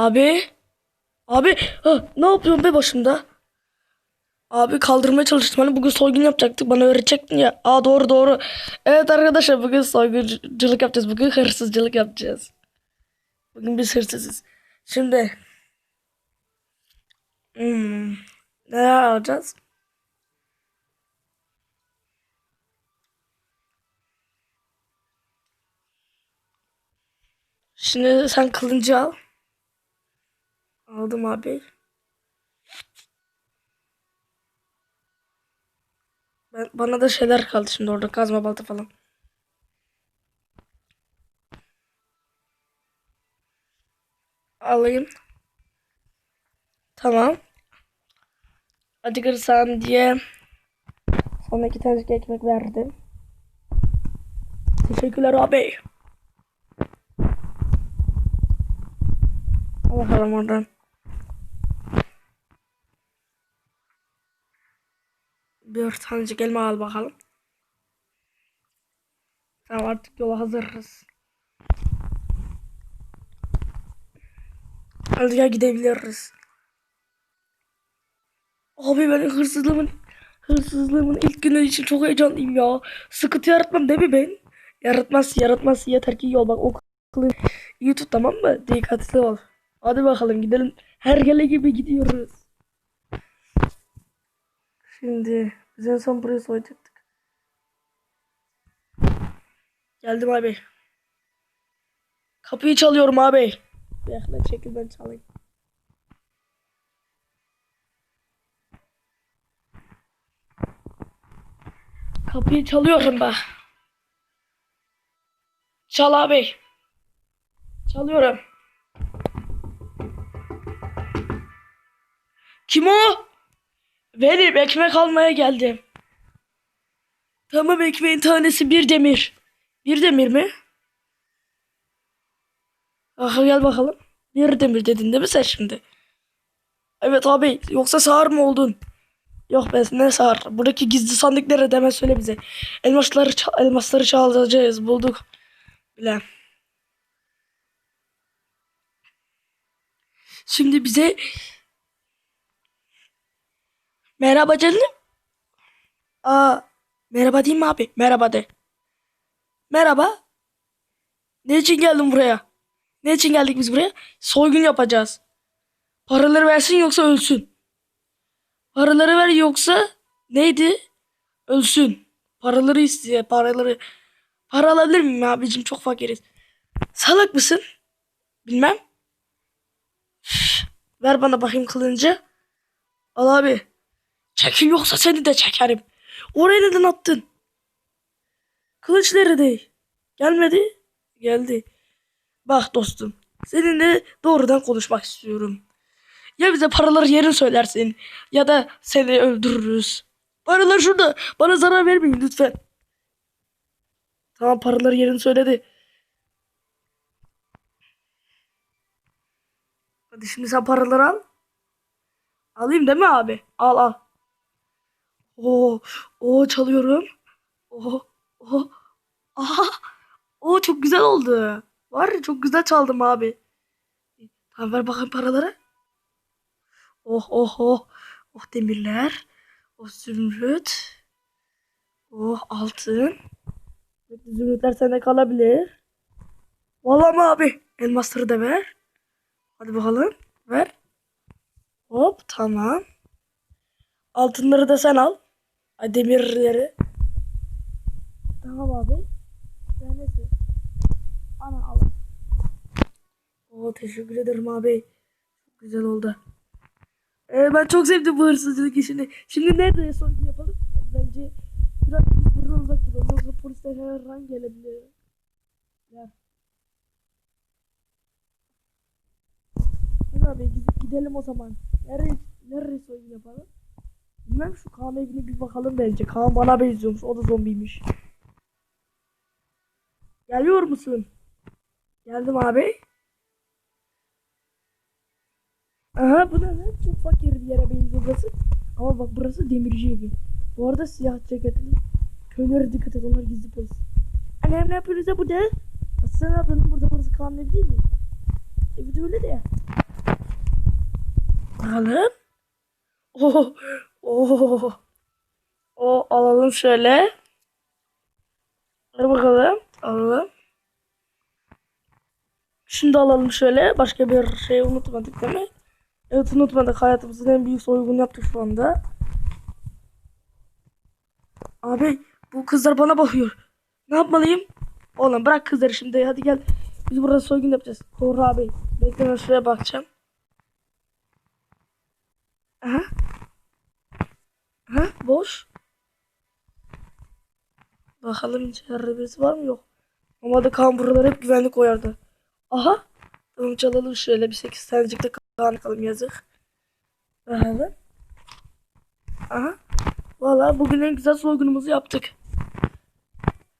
Abi. Abi ha, ne yapıyorsun be başımda? Abi kaldırmaya çalıştım. Hani bugün soygun yapacaktık. Bana öğretecektin ya. Aa doğru doğru. Evet arkadaşlar bugün soygunculuk yapacağız. Bugün hırsızcılık yapacağız. Bugün biz hırsızız. Şimdi. Hmm, neler alacağız? Şimdi sen kılıncı al. Aldım abi. Ben, bana da şeyler kaldı şimdi orada kazma balta falan. Alayım. Tamam. Acıkırsan diye sana iki tane ekmek verdim. Teşekkürler abi. Al bakalım oradan. Bir tanecik elma al bakalım. Tamam artık yola hazırız. Hadi gel gidebiliriz. Abi ben hırsızlığımın hırsızlığımın ilk günü için çok heyecanlıyım ya. Sıkıntı yaratmam değil mi ben? Yaratmaz yaratmaz yeter ki iyi ol bak o kılın iyi tamam mı? Dikkatli ol. Hadi bakalım gidelim. Hergele gibi gidiyoruz. Şimdi biz en son buraya soyacaktık. Geldim abi. Kapıyı çalıyorum abi. Bekle çekil ben çalayım. Kapıyı çalıyorum ben. Çal abi. Çalıyorum. Kim o? Benim ekmek almaya geldim. Tamam ekmeğin tanesi bir demir. Bir demir mi? Aha gel bakalım. Bir demir dedin değil mi sen şimdi? Evet abi yoksa sağır mı oldun? Yok ben ne sağır? Buradaki gizli sandıkları hemen söyle bize. Elmasları, elmasları çalacağız bulduk. Bile. Şimdi bize Merhaba canım. Aa, merhaba değil mi abi? Merhaba de. Merhaba. Ne için geldin buraya? Ne için geldik biz buraya? Soygun yapacağız. Paraları versin yoksa ölsün. Paraları ver yoksa neydi? Ölsün. Paraları istiyor. Paraları. Para alabilir miyim abicim? Çok fakiriz. Salak mısın? Bilmem. Ver bana bakayım kılıncı. Al abi. Çekil yoksa seni de çekerim. Oraya neden attın? Kılıç nerede? Gelmedi. Geldi. Bak dostum. Seninle doğrudan konuşmak istiyorum. Ya bize paraları yerini söylersin ya da seni öldürürüz. Paralar şurada. Bana zarar vermeyin lütfen. Tamam paraları yerini söyledi. Hadi şimdi sen paraları al. Alayım değil mi abi? Al al. Oo, o çalıyorum. Oo, o. Aha. O çok güzel oldu. Var çok güzel çaldım abi. Tamam ver bakayım paraları. Oh oh oh. Oh demirler. Oh zümrüt. Oh altın. Zümrütler sende kalabilir. Vallahi mi abi? Elmasları da ver. Hadi bakalım. Ver. Hop tamam. Altınları da sen al. Demirleri. Tamam abi. Neyse. Ana al. Oo teşekkür ederim abi. Çok güzel oldu. Ee, ben çok sevdim bu hırsızlık işini. Şimdi nerede soygun yapalım? Bence biraz buradan uzak duralım. Yoksa polisler her an gelebilir. Gel. Hadi abi gidelim o zaman. Nereye, nereye soygun yapalım? Bilmem şu Kaan evine bir bakalım bence. Kaan bana benziyormuş. O da zombiymiş. Geliyor musun? Geldim abi. Aha bu ne lan? Çok fakir bir yere benziyor burası. Ama bak burası demirci evi. Bu arada siyah ceketli köylere dikkat et onlar gizli polis. Annem ne yapıyorsunuz ya burada? Asıl sen ne burada burası Kaan'ın evi değil mi? Evi de öyle de. Bakalım. Oh, oh. O alalım şöyle. Hadi bakalım. Alalım. Şimdi alalım şöyle. Başka bir şey unutmadık değil mi? Evet unutmadık. Hayatımızın en büyük soygunu yaptık şu anda. Abi bu kızlar bana bakıyor. Ne yapmalıyım? Oğlum bırak kızları şimdi. Hadi gel. Biz burada soygun yapacağız. Doğru abi. Bekle ben şuraya bakacağım. Aha. Aha boş. Bakalım içeride birisi var mı? Yok. Normalde kan buraları hep güvenlik koyardı. Aha. Tamam çalalım şöyle bir 8 tanecik de kan bakalım yazık. Bakalım. Aha. Valla bugün en güzel soygunumuzu yaptık.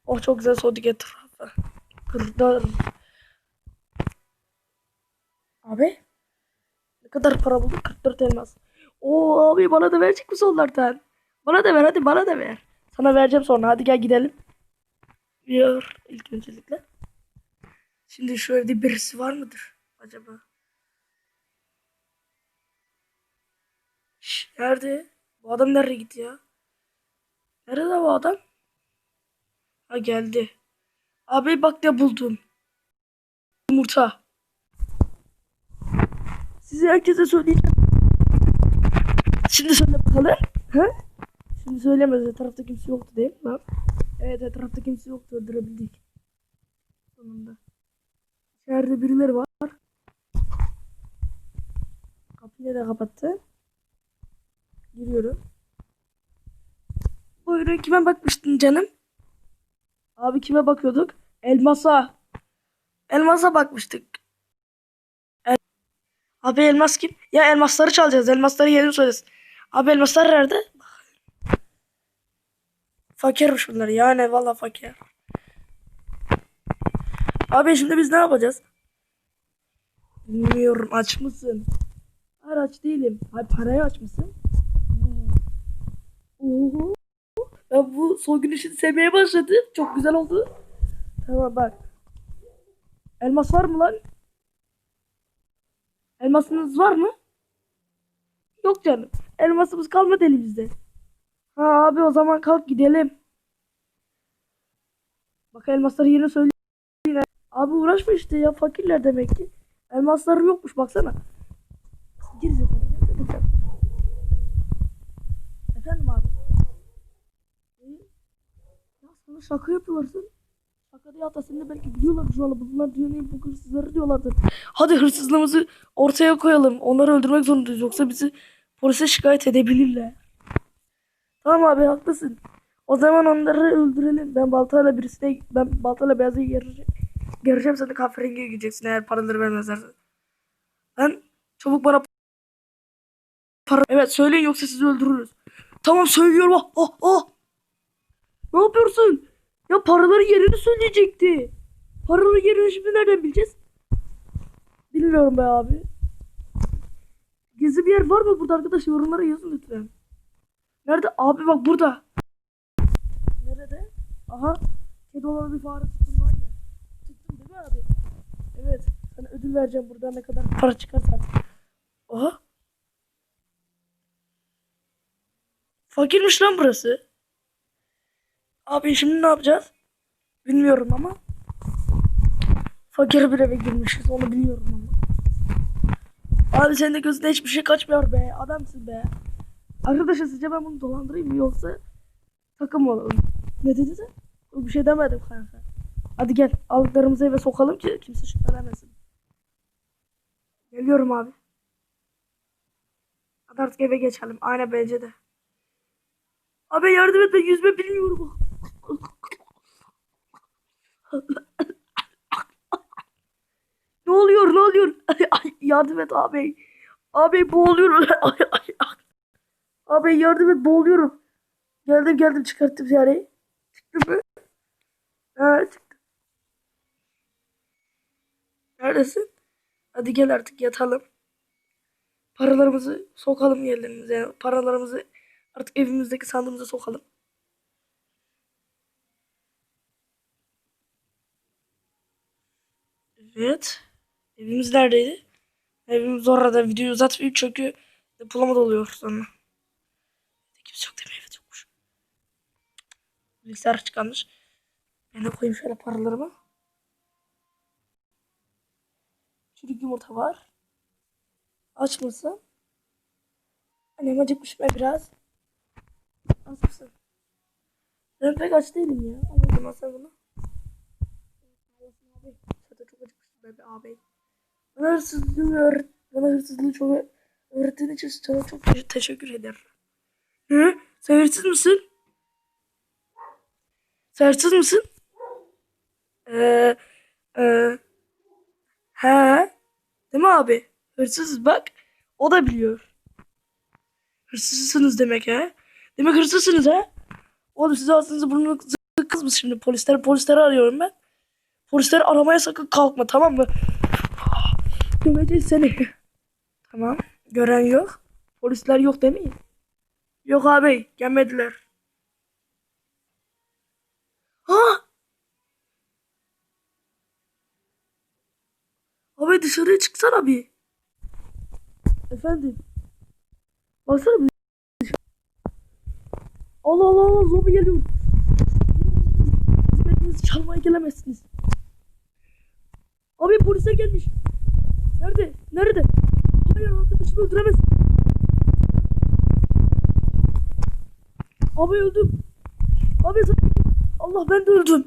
Oh çok güzel soyduk etrafı. Kırdılar. Abi. Ne kadar para bulduk? 44 elmas. Oo abi bana da verecek misin onlardan? Bana da ver hadi bana da ver. Sana vereceğim sonra. Hadi gel gidelim. Yor ilk öncelikle. Şimdi şu evde birisi var mıdır acaba? Şş, nerede? Bu adam nereye gitti ya? Nerede bu adam? Ha geldi. Abi bak ne buldum. Yumurta. Size herkese söyleyeceğim. Şimdi söyle bakalım. Ha? Şimdi söylemez. Etrafta kimse yoktu değil mi? Evet etrafta kimse yoktu. Öldürebildik. Sonunda. İçeride birileri var. Kapıyı da kapattı. Giriyorum. Buyurun kime bakmıştın canım? Abi kime bakıyorduk? Elmasa. Elmasa bakmıştık. El- Abi elmas kim? Ya elmasları çalacağız. Elmasları yerini söylesin. Abi elmaslar nerede? Fakirmiş bunlar yani valla fakir. Abi şimdi biz ne yapacağız? Bilmiyorum aç mısın? Hayır aç değilim. Hayır parayı aç mısın? Oo. Ben bu soygun işini sevmeye başladım. Çok güzel oldu. Tamam bak. Elmas var mı lan? Elmasınız var mı? Yok canım. Elmasımız kalmadı elimizde. Ha abi o zaman kalk gidelim. Bak elmasları yine söyleyeyim. Abi uğraşma işte ya fakirler demek ki. Elmasları yokmuş baksana. De bakalım. Efendim abi. Ya sana şaka yapıyorlarsın. Şaka seni de belki biliyorlar şu anda. Bunlar dünyanın bu hırsızları diyorlardır. Hadi hırsızlığımızı ortaya koyalım. Onları öldürmek zorundayız. Yoksa bizi polise şikayet edebilirler. Tamam abi haklısın. O zaman onları öldürelim. Ben baltayla birisine ben baltayla beyazı gereceğim. Gereceğim sen de kahverengiye gideceksin eğer paraları vermezlerse. Ben çabuk bana para... Evet söyleyin yoksa sizi öldürürüz. Tamam söylüyorum. Oh, oh, oh. Ne yapıyorsun? Ya paraların yerini söyleyecekti. Paraların yerini şimdi nereden bileceğiz? Bilmiyorum be abi. Gizli bir yer var mı burada arkadaş? Yorumlara yazın lütfen. Nerede? Abi bak burada. Nerede? Aha. Kedi olan bir fare tuttum var ya. Tuttum değil mi abi? Evet. Sana ödül vereceğim buradan ne kadar para çıkarsan. Aha. Fakirmiş lan burası. Abi şimdi ne yapacağız? Bilmiyorum ama. Fakir bir eve girmişiz onu biliyorum ama. Abi senin de gözünde hiçbir şey kaçmıyor be. Adamsın be. Arkadaşlar sizce ben bunu dolandırayım mı yoksa takım olalım? Ne dedi sen? Bir şey demedim kanka. Hadi gel aldıklarımızı eve sokalım ki kimse şüphelenmesin. Geliyorum abi. Hadi artık eve geçelim. Aynen bence de. Abi yardım et ben yüzme bilmiyorum. ne oluyor ne oluyor? Yardım et abi. Abi boğuluyorum. Abi yardım et boğuluyorum. Geldim geldim çıkarttım yani. Çıktı mı? Ha çıktı. Neredesin? Hadi gel artık yatalım. Paralarımızı sokalım yerlerimize. Paralarımızı artık evimizdeki sandığımıza sokalım. Evet. Evimiz neredeydi? Evimiz orada videoyu uzatmayayım çünkü Depolama da oluyor sonra. Kimse yok mi? Evet yokmuş. Bilgisayar çıkarmış. Ben de koyayım şöyle paralarımı. Çürük yumurta var. Aç mısın? Annem acıkmış mı biraz? Aç mısın? Ben pek aç değilim ya. O zaman sen bunu. De çok acıkmışsın bebe abi. Bana hırsızlığı öğret bana hırsızlığı çok öğrettiğin için sana çok te- teşekkür ederim. Hı? Sen hırsız mısın? Sen hırsız mısın? Ee, e, he. Değil mi abi? Hırsızız bak. O da biliyor. Hırsızsınız demek ha? Demek hırsızsınız ha? Oğlum size aslında burnunuzu kızmış şimdi polisler. Polisleri arıyorum ben. Polisleri aramaya sakın kalkma tamam mı? Döveceğiz seni. Tamam. Gören yok. Polisler yok değil mi? Yok abi. Gelmediler. Ha! Abi dışarıya çıksana bir. Efendim. Baksana bir. Allah Allah Allah zombi geliyor. Hizmetinizi çalmaya gelemezsiniz. Abi polisler gelmiş. Nerede? Nerede? Hayır arkadaşımı öldüremez. Abi öldüm. Abi Allah ben de öldüm.